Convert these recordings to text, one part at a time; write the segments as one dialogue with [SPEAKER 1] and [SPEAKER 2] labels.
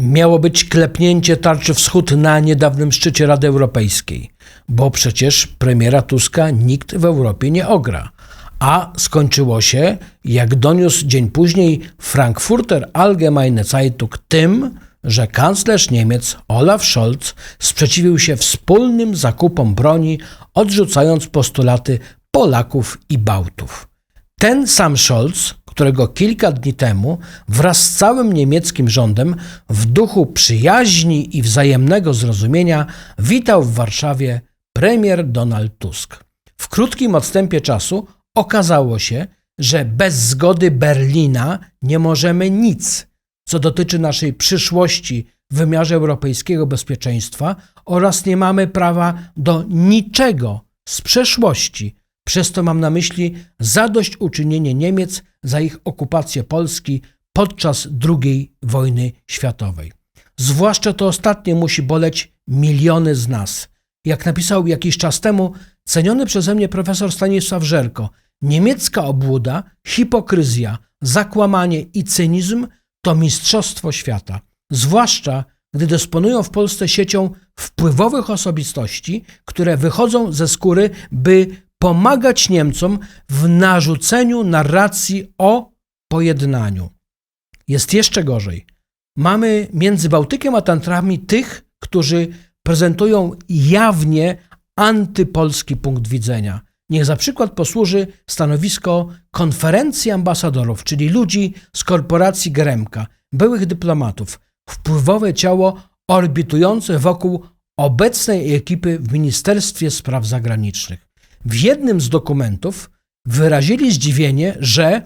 [SPEAKER 1] miało być klepnięcie tarczy wschód na niedawnym szczycie Rady Europejskiej, bo przecież premiera Tuska nikt w Europie nie ogra. A skończyło się, jak doniósł dzień później Frankfurter Allgemeine Zeitung, tym, że kanclerz Niemiec Olaf Scholz sprzeciwił się wspólnym zakupom broni, odrzucając postulaty Polaków i Bałtów. Ten sam Scholz, którego kilka dni temu wraz z całym niemieckim rządem w duchu przyjaźni i wzajemnego zrozumienia witał w Warszawie premier Donald Tusk. W krótkim odstępie czasu okazało się, że bez zgody Berlina nie możemy nic, co dotyczy naszej przyszłości w wymiarze europejskiego bezpieczeństwa oraz nie mamy prawa do niczego z przeszłości. Przez to mam na myśli zadośćuczynienie Niemiec za ich okupację Polski podczas II wojny światowej. Zwłaszcza to ostatnie musi boleć miliony z nas. Jak napisał jakiś czas temu ceniony przeze mnie profesor Stanisław Żerko, niemiecka obłuda, hipokryzja, zakłamanie i cynizm to mistrzostwo świata. Zwłaszcza gdy dysponują w Polsce siecią wpływowych osobistości, które wychodzą ze skóry, by pomagać Niemcom w narzuceniu narracji o pojednaniu. Jest jeszcze gorzej. Mamy między Bałtykiem a Tantrami tych, którzy prezentują jawnie antypolski punkt widzenia. Niech za przykład posłuży stanowisko konferencji ambasadorów, czyli ludzi z korporacji Gremka, byłych dyplomatów, wpływowe ciało orbitujące wokół obecnej ekipy w Ministerstwie Spraw Zagranicznych. W jednym z dokumentów wyrazili zdziwienie, że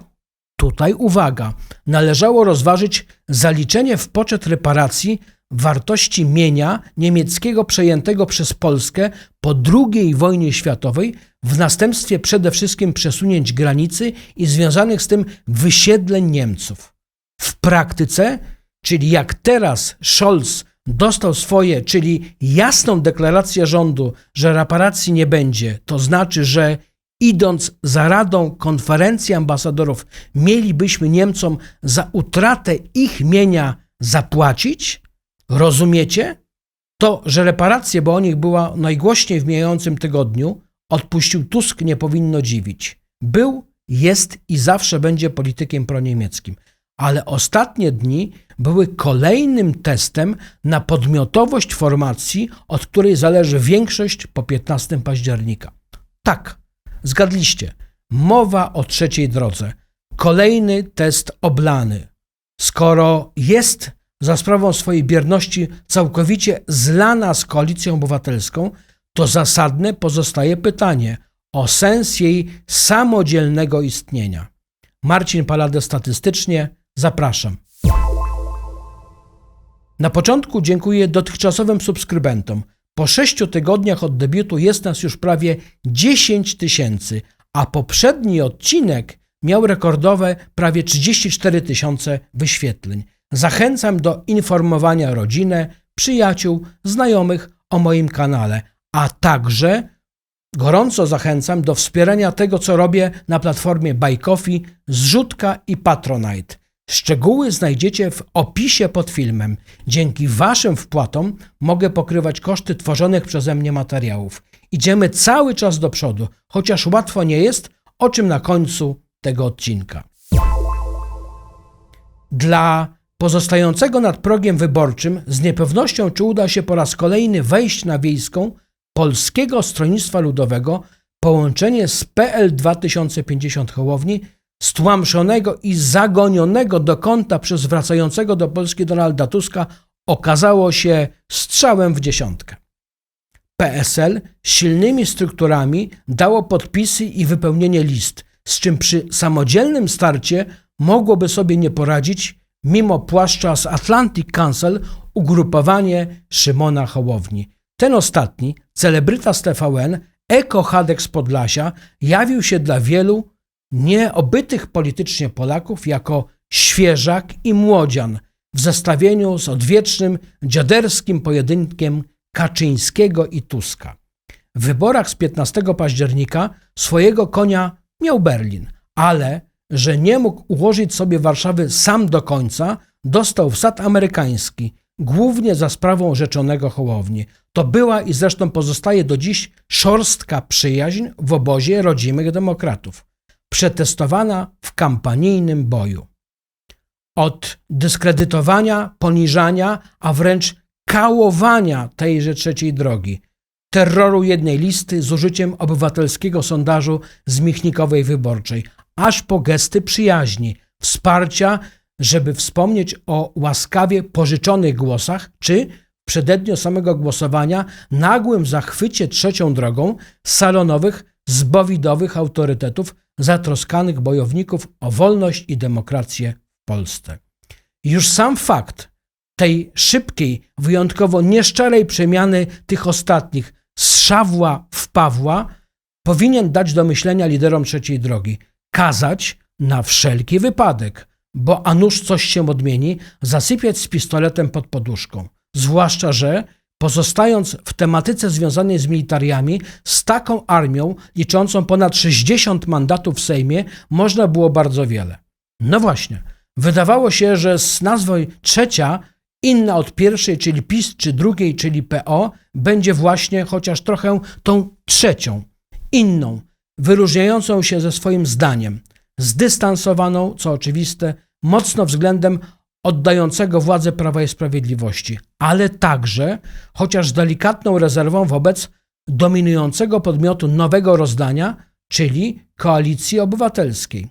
[SPEAKER 1] tutaj uwaga, należało rozważyć zaliczenie w poczet reparacji wartości mienia niemieckiego przejętego przez Polskę po II wojnie światowej w następstwie przede wszystkim przesunięć granicy i związanych z tym wysiedleń Niemców. W praktyce, czyli jak teraz Scholz dostał swoje, czyli jasną deklarację rządu, że reparacji nie będzie, to znaczy, że idąc za radą konferencji ambasadorów, mielibyśmy Niemcom za utratę ich mienia zapłacić? Rozumiecie? To, że reparacje, bo o nich była najgłośniej w mijającym tygodniu, odpuścił Tusk, nie powinno dziwić. Był, jest i zawsze będzie politykiem proniemieckim. Ale ostatnie dni były kolejnym testem na podmiotowość formacji, od której zależy większość po 15 października. Tak, zgadliście. Mowa o trzeciej drodze. Kolejny test oblany. Skoro jest za sprawą swojej bierności całkowicie zlana z koalicją obywatelską, to zasadne pozostaje pytanie o sens jej samodzielnego istnienia. Marcin Palade statystycznie zapraszam. Na początku dziękuję dotychczasowym subskrybentom. Po sześciu tygodniach od debiutu jest nas już prawie 10 tysięcy, a poprzedni odcinek miał rekordowe prawie 34 tysiące wyświetleń. Zachęcam do informowania rodzinę, przyjaciół, znajomych o moim kanale, a także gorąco zachęcam do wspierania tego, co robię na platformie Buy Coffee, Zrzutka i Patronite. Szczegóły znajdziecie w opisie pod filmem. Dzięki Waszym wpłatom mogę pokrywać koszty tworzonych przeze mnie materiałów. Idziemy cały czas do przodu, chociaż łatwo nie jest, o czym na końcu tego odcinka. Dla pozostającego nad progiem wyborczym z niepewnością, czy uda się po raz kolejny wejść na wiejską Polskiego Stronnictwa Ludowego połączenie z PL 2050 Hołowni stłamszonego i zagonionego do kąta przez wracającego do Polski Donalda Tuska okazało się strzałem w dziesiątkę. PSL silnymi strukturami dało podpisy i wypełnienie list, z czym przy samodzielnym starcie mogłoby sobie nie poradzić, mimo płaszcza z Atlantic Council, ugrupowanie Szymona Hołowni. Ten ostatni, celebryta z TVN, Eko Hadek z Podlasia, jawił się dla wielu nieobytych politycznie Polaków jako świeżak i młodzian w zestawieniu z odwiecznym dziaderskim pojedynkiem Kaczyńskiego i Tuska. W wyborach z 15 października swojego konia miał Berlin, ale że nie mógł ułożyć sobie Warszawy sam do końca, dostał wsad amerykański, głównie za sprawą rzeczonego Hołowni. To była i zresztą pozostaje do dziś szorstka przyjaźń w obozie rodzimych demokratów, przetestowana w kampanijnym boju. Od dyskredytowania, poniżania, a wręcz kałowania tejże trzeciej drogi, terroru jednej listy z użyciem obywatelskiego sondażu z Michnikowej Wyborczej, aż po gesty przyjaźni, wsparcia, żeby wspomnieć o łaskawie pożyczonych głosach, czy przededniu samego głosowania nagłym zachwycie trzecią drogą salonowych, zbowidowych autorytetów zatroskanych bojowników o wolność i demokrację w Polsce. Już sam fakt tej szybkiej, wyjątkowo nieszczerej przemiany tych ostatnich z Szawła w Pawła powinien dać do myślenia liderom trzeciej drogi. Kazać na wszelki wypadek, bo a nuż coś się odmieni, zasypiać z pistoletem pod poduszką. Zwłaszcza, że pozostając w tematyce związanej z militariami, z taką armią liczącą ponad 60 mandatów w Sejmie, można było bardzo wiele. No właśnie, wydawało się, że z nazwą trzecia inna od pierwszej, czyli PiS, czy drugiej, czyli PO, będzie właśnie chociaż trochę tą trzecią, inną, wyróżniającą się ze swoim zdaniem, zdystansowaną, co oczywiste, mocno względem oddającego władzę Prawa i Sprawiedliwości, ale także, chociaż z delikatną rezerwą wobec dominującego podmiotu nowego rozdania, czyli koalicji obywatelskiej.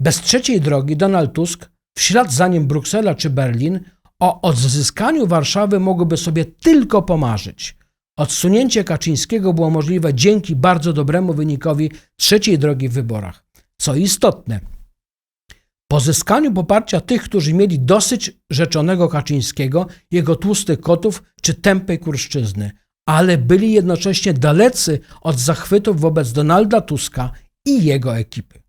[SPEAKER 1] Bez trzeciej drogi Donald Tusk, w ślad za nim Bruksela czy Berlin, o odzyskaniu Warszawy mogłyby sobie tylko pomarzyć. Odsunięcie Kaczyńskiego było możliwe dzięki bardzo dobremu wynikowi trzeciej drogi w wyborach. Co istotne, pozyskaniu poparcia tych, którzy mieli dosyć rzeczonego Kaczyńskiego, jego tłustych kotów czy tępej kurszczyzny, ale byli jednocześnie dalecy od zachwytów wobec Donalda Tuska i jego ekipy.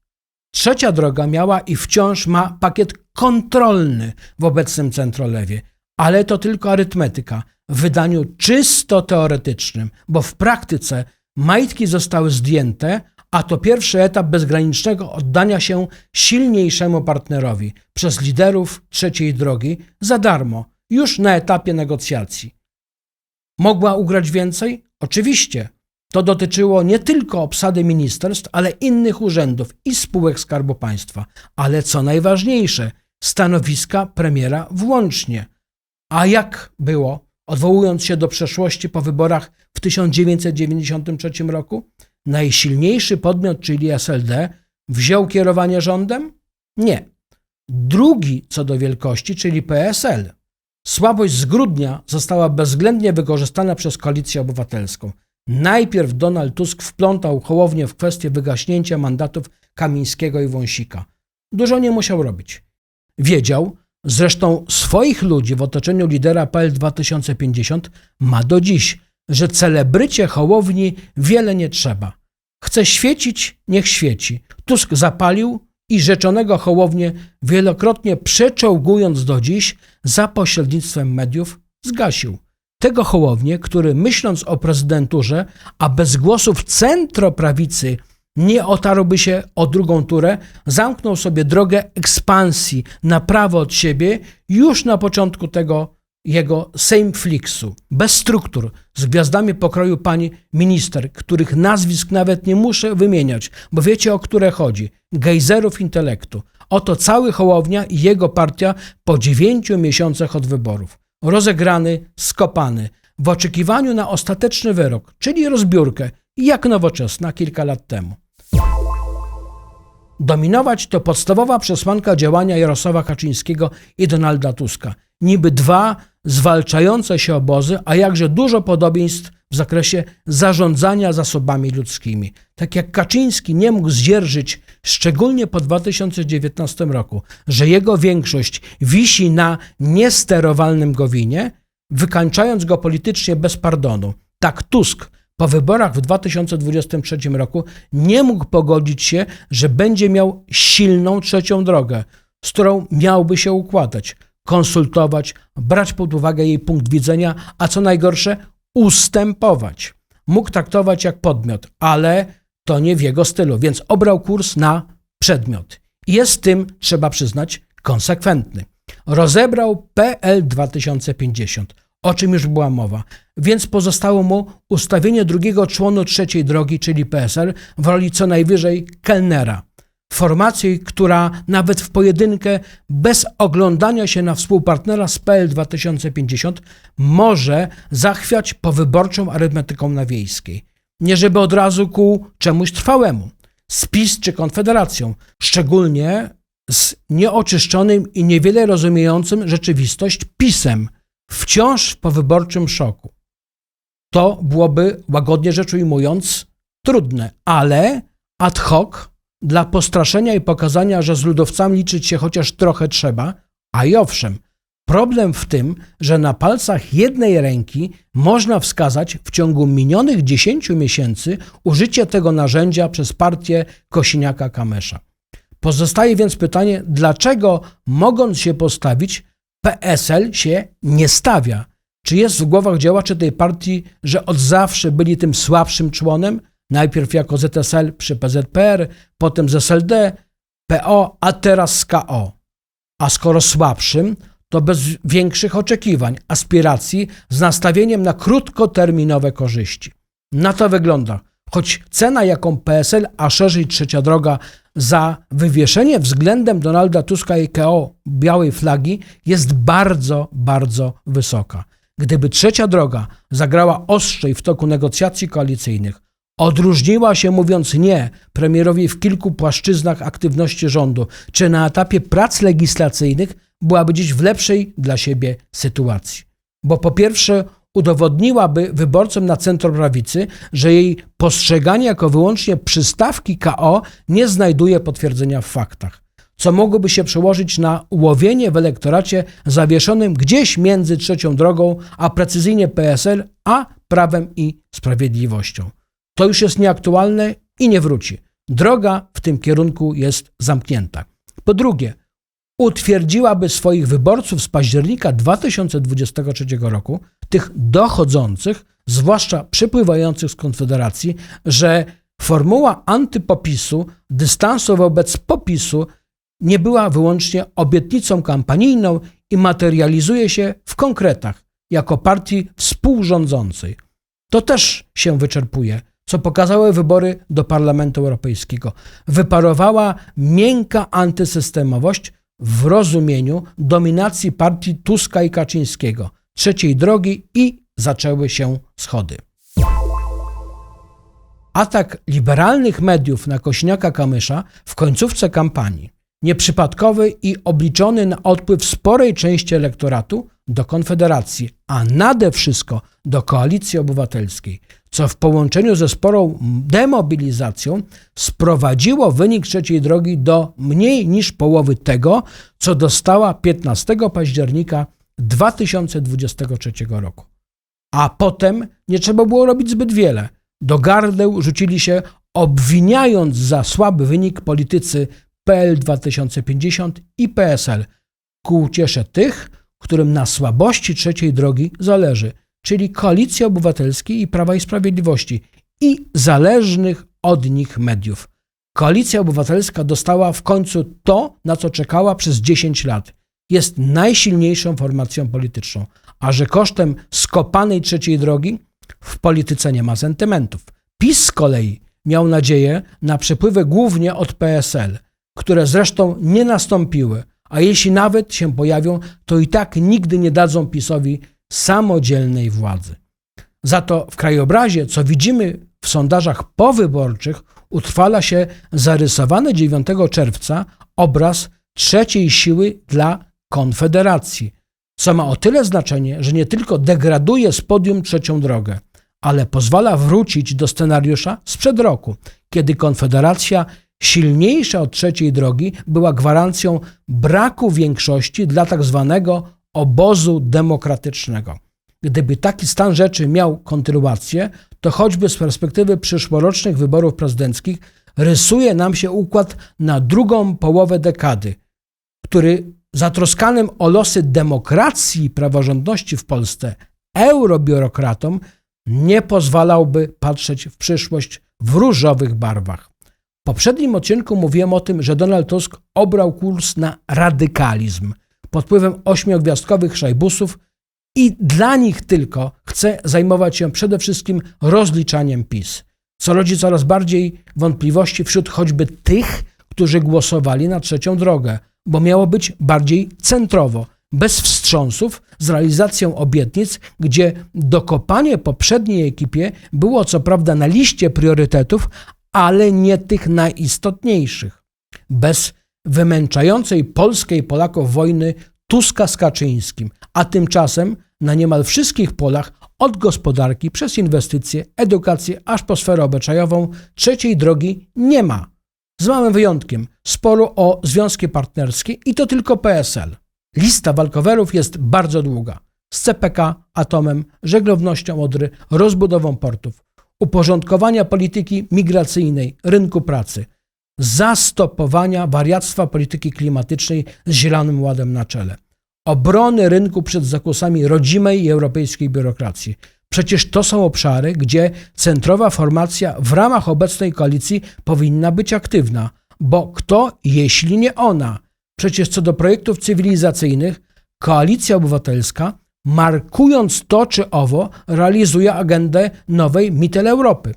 [SPEAKER 1] Trzecia droga miała i wciąż ma pakiet kontrolny w obecnym centrolewie, ale to tylko arytmetyka w wydaniu czysto teoretycznym, bo w praktyce majtki zostały zdjęte, a to pierwszy etap bezgranicznego oddania się silniejszemu partnerowi przez liderów trzeciej drogi za darmo, już na etapie negocjacji. Mogła ugrać więcej? Oczywiście, to dotyczyło nie tylko obsady ministerstw, ale innych urzędów i spółek Skarbu Państwa, ale co najważniejsze, stanowiska premiera włącznie. A jak było, odwołując się do przeszłości po wyborach w 1993 roku? Najsilniejszy podmiot, czyli SLD, wziął kierowanie rządem? Nie. Drugi co do wielkości, czyli PSL. Słabość z grudnia została bezwzględnie wykorzystana przez koalicję obywatelską. Najpierw Donald Tusk wplątał Hołownię w kwestię wygaśnięcia mandatów Kamińskiego i Wąsika. Dużo nie musiał robić. Wiedział, zresztą swoich ludzi w otoczeniu lidera PL 2050 ma do dziś, że celebrycie Hołowni wiele nie trzeba. Chce świecić, niech świeci. Tusk zapalił i rzeczonego Hołownię, wielokrotnie przeczołgując do dziś za pośrednictwem mediów, zgasił. Tego Hołownię, który myśląc o prezydenturze, a bez głosów centroprawicy nie otarłby się o drugą turę, zamknął sobie drogę ekspansji na prawo od siebie już na początku tego jego Sejmflixu. Bez struktur, z gwiazdami pokroju pani minister, których nazwisk nawet nie muszę wymieniać, bo wiecie o które chodzi. Gejzerów intelektu. Oto cały Hołownia i jego partia po dziewięciu miesiącach od wyborów rozegrany, skopany, w oczekiwaniu na ostateczny wyrok, czyli rozbiórkę, jak nowoczesna kilka lat temu. Dominować to podstawowa przesłanka działania Jarosława Kaczyńskiego i Donalda Tuska. Niby dwa zwalczające się obozy, a jakże dużo podobieństw w zakresie zarządzania zasobami ludzkimi. Tak jak Kaczyński nie mógł zdzierżyć, szczególnie po 2019 roku, że jego większość wisi na niesterowalnym Gowinie, wykańczając go politycznie bez pardonu. Tak Tusk po wyborach w 2023 roku nie mógł pogodzić się, że będzie miał silną trzecią drogę, z którą miałby się układać, konsultować, brać pod uwagę jej punkt widzenia, a co najgorsze, ustępować. Mógł traktować jak podmiot, ale to nie w jego stylu, więc obrał kurs na przedmiot. Jest tym, trzeba przyznać, konsekwentny. rozebrał PL 2050, o czym już była mowa, więc pozostało mu ustawienie drugiego członu trzeciej drogi, czyli PSL, w roli co najwyżej kelnera. Formacji, która nawet w pojedynkę, bez oglądania się na współpartnera z PL 2050, może zachwiać powyborczą arytmetyką na wiejskiej. Nie żeby od razu ku czemuś trwałemu, z PiS czy Konfederacją, szczególnie z nieoczyszczonym i niewiele rozumiejącym rzeczywistość pisem, wciąż w powyborczym szoku. To byłoby, łagodnie rzecz ujmując, trudne, ale ad hoc dla postraszenia i pokazania, że z ludowcami liczyć się chociaż trochę trzeba, a i owszem, problem w tym, że na palcach jednej ręki można wskazać w ciągu minionych 10 miesięcy użycie tego narzędzia przez partię Kosiniaka-Kamysza. Pozostaje więc pytanie, dlaczego mogąc się postawić, PSL się nie stawia? Czy jest w głowach działaczy tej partii, że od zawsze byli tym słabszym członem, Najpierw jako ZSL przy PZPR, potem z SLD, PO, a teraz z KO. A skoro słabszym, to bez większych oczekiwań, aspiracji, z nastawieniem na krótkoterminowe korzyści. Na to wygląda. Choć cena, jaką PSL, a szerzej trzecia droga, za wywieszenie względem Donalda Tuska i KO białej flagi jest bardzo, bardzo wysoka. Gdyby trzecia droga zagrała ostrzej w toku negocjacji koalicyjnych, Odróżniła się mówiąc nie premierowi w kilku płaszczyznach aktywności rządu, czy na etapie prac legislacyjnych byłaby dziś w lepszej dla siebie sytuacji. Bo po pierwsze udowodniłaby wyborcom na centrum prawicy, że jej postrzeganie jako wyłącznie przystawki KO nie znajduje potwierdzenia w faktach, co mogłoby się przełożyć na łowienie w elektoracie zawieszonym gdzieś między trzecią drogą, a precyzyjnie PSL, a prawem i sprawiedliwością to już jest nieaktualne i nie wróci. Droga w tym kierunku jest zamknięta. Po drugie, utwierdziłaby swoich wyborców z października 2023 roku, tych dochodzących, zwłaszcza przypływających z Konfederacji, że formuła antypopisu, dystansu wobec popisu nie była wyłącznie obietnicą kampanijną i materializuje się w konkretach jako partii współrządzącej. To też się wyczerpuje co pokazały wybory do Parlamentu Europejskiego. Wyparowała miękka antysystemowość w rozumieniu dominacji partii Tuska i Kaczyńskiego, trzeciej drogi i zaczęły się schody. Atak liberalnych mediów na Kośniaka Kamysza w końcówce kampanii, nieprzypadkowy i obliczony na odpływ sporej części elektoratu do Konfederacji, a nade wszystko do Koalicji Obywatelskiej, co w połączeniu ze sporą demobilizacją sprowadziło wynik trzeciej drogi do mniej niż połowy tego, co dostała 15 października 2023 roku. A potem nie trzeba było robić zbyt wiele. Do gardeł rzucili się, obwiniając za słaby wynik politycy PL 2050 i PSL, ku uciesze tych, którym na słabości trzeciej drogi zależy – czyli Koalicji Obywatelskiej i Prawa i Sprawiedliwości i zależnych od nich mediów. Koalicja Obywatelska dostała w końcu to, na co czekała przez 10 lat. Jest najsilniejszą formacją polityczną, a że kosztem skopanej trzeciej drogi w polityce nie ma sentymentów. PiS z kolei miał nadzieję na przepływy głównie od PSL, które zresztą nie nastąpiły, a jeśli nawet się pojawią, to i tak nigdy nie dadzą PiSowi samodzielnej władzy. Za to w krajobrazie, co widzimy w sondażach powyborczych, utrwala się zarysowany 9 czerwca obraz trzeciej siły dla Konfederacji, co ma o tyle znaczenie, że nie tylko degraduje z podium trzecią drogę, ale pozwala wrócić do scenariusza sprzed roku, kiedy Konfederacja silniejsza od trzeciej drogi była gwarancją braku większości dla tak zwanego obozu demokratycznego. Gdyby taki stan rzeczy miał kontynuację, to choćby z perspektywy przyszłorocznych wyborów prezydenckich rysuje nam się układ na drugą połowę dekady, który zatroskanym o losy demokracji i praworządności w Polsce eurobiurokratom nie pozwalałby patrzeć w przyszłość w różowych barwach. W poprzednim odcinku mówiłem o tym, że Donald Tusk obrał kurs na radykalizm – pod wpływem ośmiogwiazdkowych szajbusów i dla nich tylko chce zajmować się przede wszystkim rozliczaniem PiS, co rodzi coraz bardziej wątpliwości wśród choćby tych, którzy głosowali na trzecią drogę, bo miało być bardziej centrowo, bez wstrząsów, z realizacją obietnic, gdzie dokopanie poprzedniej ekipie było co prawda na liście priorytetów, ale nie tych najistotniejszych. Bez wymęczającej Polskiej Polaków wojny Tuska z Kaczyńskim, a tymczasem na niemal wszystkich polach od gospodarki przez inwestycje, edukację, aż po sferę obyczajową trzeciej drogi nie ma. Z małym wyjątkiem sporu o związki partnerskie i to tylko PSL. Lista walkowerów jest bardzo długa. Z CPK, atomem, żeglownością Odry, rozbudową portów, uporządkowania polityki migracyjnej, rynku pracy, zastopowania wariactwa polityki klimatycznej z Zielonym Ładem na czele, obrony rynku przed zakusami rodzimej i europejskiej biurokracji. Przecież to są obszary, gdzie centrowa formacja w ramach obecnej koalicji powinna być aktywna, bo kto, jeśli nie ona? Przecież co do projektów cywilizacyjnych, Koalicja Obywatelska, markując to czy owo, realizuje agendę nowej Mitel Europy.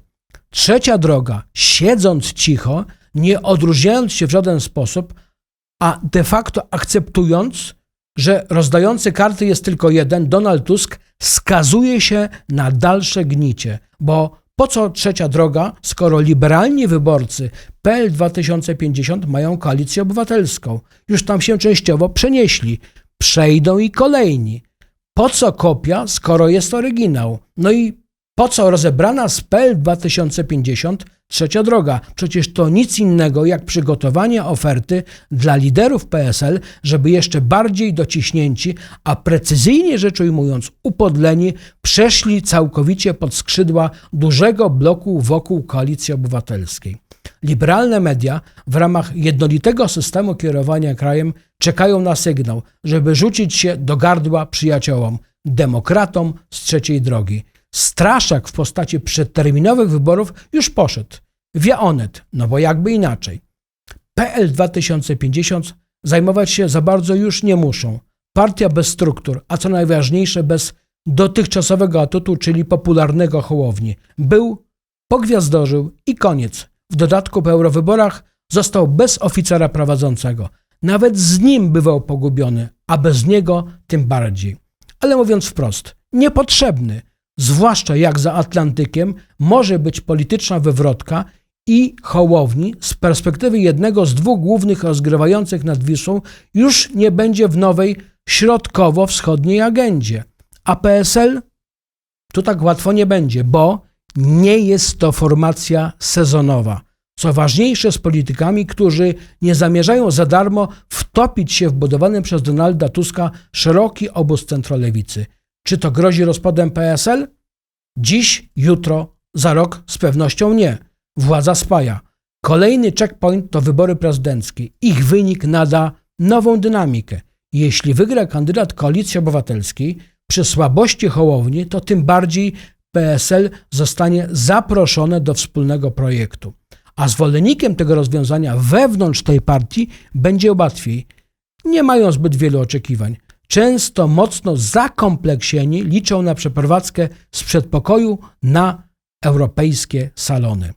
[SPEAKER 1] Trzecia droga, siedząc cicho, nie odróżniając się w żaden sposób, a de facto akceptując, że rozdający karty jest tylko jeden, Donald Tusk, skazuje się na dalsze gnicie, bo po co trzecia droga, skoro liberalni wyborcy PL 2050 mają koalicję obywatelską? Już tam się częściowo przenieśli. Przejdą i kolejni. Po co kopia, skoro jest oryginał? No i po co rozebrana z PL 2050 trzecia droga? Przecież to nic innego jak przygotowanie oferty dla liderów PSL, żeby jeszcze bardziej dociśnięci, a precyzyjnie rzecz ujmując upodleni, przeszli całkowicie pod skrzydła dużego bloku wokół Koalicji Obywatelskiej. Liberalne media w ramach jednolitego systemu kierowania krajem czekają na sygnał, żeby rzucić się do gardła przyjaciołom, demokratom z trzeciej drogi. Straszak w postaci przedterminowych wyborów już poszedł. Via Onet, no bo jakby inaczej. PL 2050 zajmować się za bardzo już nie muszą. Partia bez struktur, a co najważniejsze bez dotychczasowego atutu, czyli popularnego Hołowni. Był, pogwiazdorzył i koniec. W dodatku po eurowyborach został bez oficera prowadzącego. Nawet z nim bywał pogubiony, a bez niego tym bardziej. Ale mówiąc wprost, niepotrzebny, zwłaszcza jak za Atlantykiem może być polityczna wywrotka i Hołowni z perspektywy jednego z dwóch głównych rozgrywających nad Wisłą już nie będzie w nowej środkowo-wschodniej agendzie. A PSL tu tak łatwo nie będzie, bo nie jest to formacja sezonowa. Co ważniejsze, z politykami, którzy nie zamierzają za darmo wtopić się w budowany przez Donalda Tuska szeroki obóz centrolewicy. Czy to grozi rozpadem PSL? Dziś, jutro, za rok z pewnością nie. Władza spaja. Kolejny checkpoint to wybory prezydenckie. Ich wynik nada nową dynamikę. Jeśli wygra kandydat Koalicji Obywatelskiej przy słabości Hołowni, to tym bardziej PSL zostanie zaproszone do wspólnego projektu. A zwolennikiem tego rozwiązania wewnątrz tej partii będzie łatwiej. Nie mają zbyt wielu oczekiwań. Często mocno zakompleksieni liczą na przeprowadzkę z przedpokoju na europejskie salony.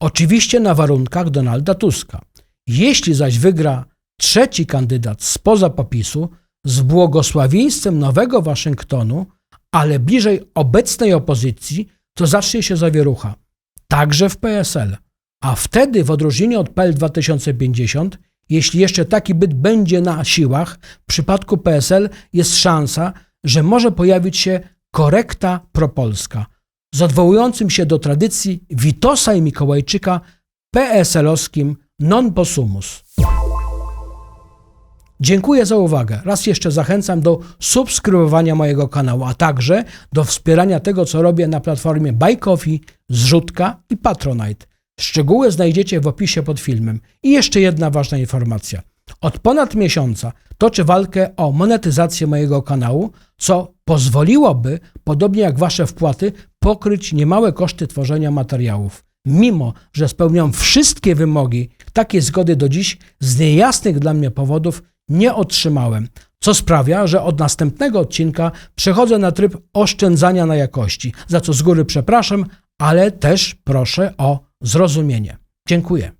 [SPEAKER 1] Oczywiście na warunkach Donalda Tuska. Jeśli zaś wygra trzeci kandydat spoza popisu z błogosławieństwem nowego Waszyngtonu, ale bliżej obecnej opozycji, to zacznie się zawierucha. Także w PSL. A wtedy, w odróżnieniu od PL 2050, jeśli jeszcze taki byt będzie na siłach, w przypadku PSL jest szansa, że może pojawić się korekta propolska z odwołującym się do tradycji Witosa i Mikołajczyka PSL-owskim non possumus. Dziękuję za uwagę. Raz jeszcze zachęcam do subskrybowania mojego kanału, a także do wspierania tego, co robię na platformie Buy Zrzutka i Patronite. Szczegóły znajdziecie w opisie pod filmem. I jeszcze jedna ważna informacja. Od ponad miesiąca toczę walkę o monetyzację mojego kanału, co pozwoliłoby, podobnie jak Wasze wpłaty, pokryć niemałe koszty tworzenia materiałów. Mimo, że spełniam wszystkie wymogi, takiej zgody do dziś z niejasnych dla mnie powodów nie otrzymałem. co sprawia, że od następnego odcinka przechodzę na tryb oszczędzania na jakości, za co z góry przepraszam, ale też proszę o zrozumienie. Dziękuję.